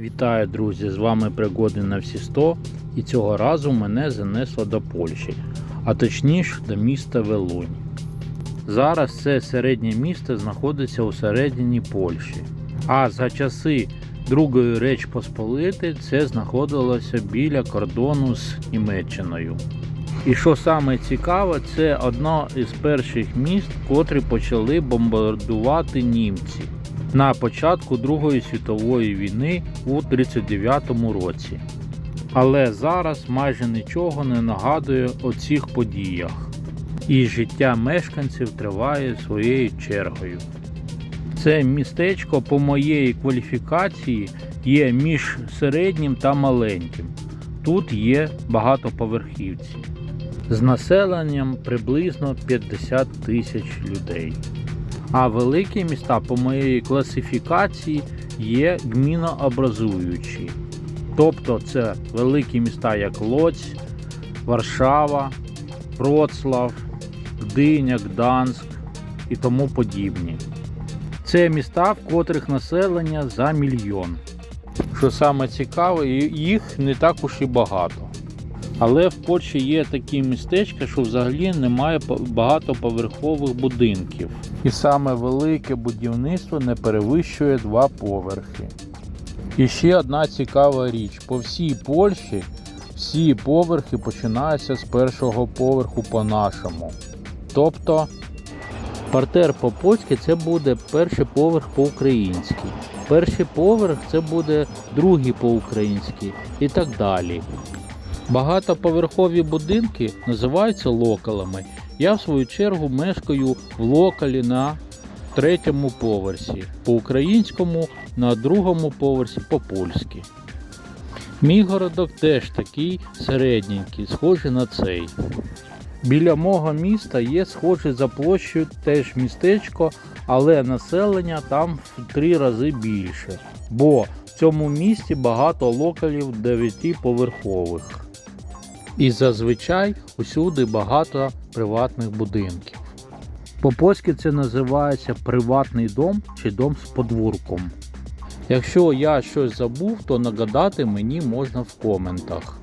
Вітаю, друзі! З вами пригоди на всі 100 і цього разу мене занесло до Польщі, а точніше до міста Велунь. Зараз це середнє місто знаходиться у середині Польщі, а за часи Другої Реч Посполити це знаходилося біля кордону з Німеччиною. І що саме цікаве, це одно із перших міст, котрі почали бомбардувати німці на початку Другої світової війни у 1939 році. Але зараз майже нічого не нагадує о цих подіях, і життя мешканців триває своєю чергою. Це містечко по моєї кваліфікації є між середнім та маленьким. Тут є багатоповерхівці з населенням приблизно 50 тисяч людей. А великі міста по моєї класифікації є гмінообразуючі. Тобто це великі міста як Лоць, Варшава, Вроцлав, Гдиня, Гданськ і тому подібні. Це міста, в котрих населення за мільйон. Що саме цікаве, їх не так уж і багато. Але в Польщі є такі містечка, що взагалі немає багатоповерхових будинків. І саме велике будівництво не перевищує два поверхи. І ще одна цікава річ: по всій Польщі всі поверхи починаються з першого поверху по-нашому. Тобто партер по-польськи це буде перший поверх по-українськи. Перший поверх це буде другий по-українськи і так далі. Багатоповерхові будинки називаються локалами. Я в свою чергу мешкаю в локалі на третьому поверсі, по-українському, на другому поверсі по-польськи. Мій городок теж такий середненький, схожий на цей. Біля мого міста є схоже за площею теж містечко, але населення там в три рази більше. Бо в цьому місті багато локалів дев'ятиповерхових. І зазвичай усюди багато приватних будинків. По-польськи це називається приватний дом чи дом з подвурком. Якщо я щось забув, то нагадати мені можна в коментах.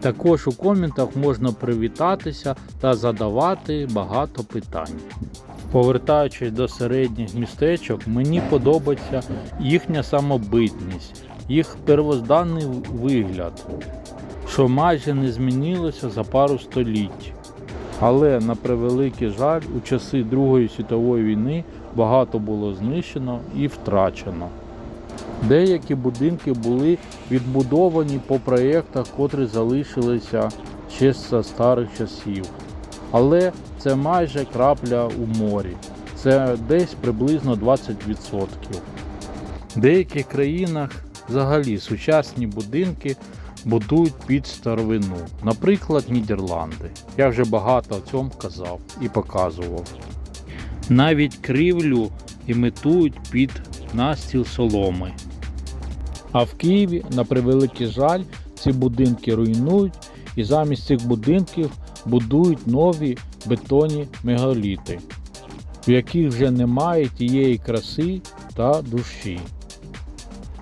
Також у коментах можна привітатися та задавати багато питань. Повертаючись до середніх містечок, мені подобається їхня самобитність, їх первозданний вигляд що майже не змінилося за пару століть. Але на превеликий жаль, у часи Другої світової війни багато було знищено і втрачено. Деякі будинки були відбудовані по проєктах, котрі залишилися ще з старих часів. Але це майже крапля у морі. Це десь приблизно 20%. В деяких країнах взагалі сучасні будинки будують під старовину, наприклад, Нідерланди. Я вже багато о цьому казав і показував. Навіть кривлю імітують під настіл соломи. А в Києві, на превеликий жаль, ці будинки руйнують і замість цих будинків будують нові бетонні мегаліти, в яких вже немає тієї краси та душі.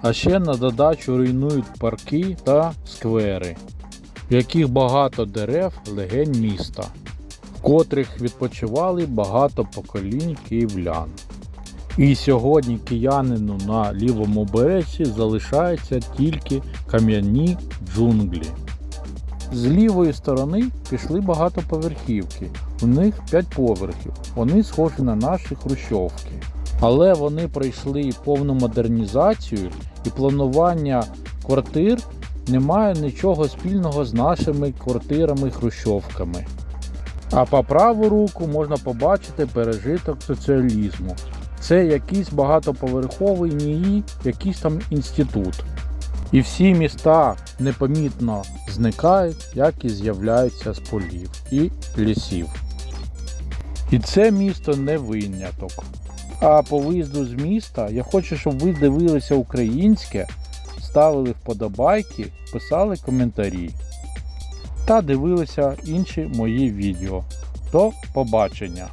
А ще на додачу руйнують парки та сквери, в яких багато дерев легень міста, в котрих відпочивали багато поколінь київлян. І сьогодні киянину на лівому березі залишаються тільки кам'яні джунглі. З лівої сторони пішли багатоповерхівки, у них 5 поверхів, вони схожі на наші хрущовки. Але вони пройшли повну модернізацію і планування квартир не має нічого спільного з нашими квартирами-хрущовками. А по праву руку можна побачити пережиток соціалізму. Це якийсь багатоповерховий НІІ, якийсь там інститут. І всі міста непомітно зникають, як і з'являються з полів і лісів. І це місто не виняток. А по виїзду з міста я хочу, щоб ви дивилися українське, ставили вподобайки, писали коментарі та дивилися інші мої відео. До побачення!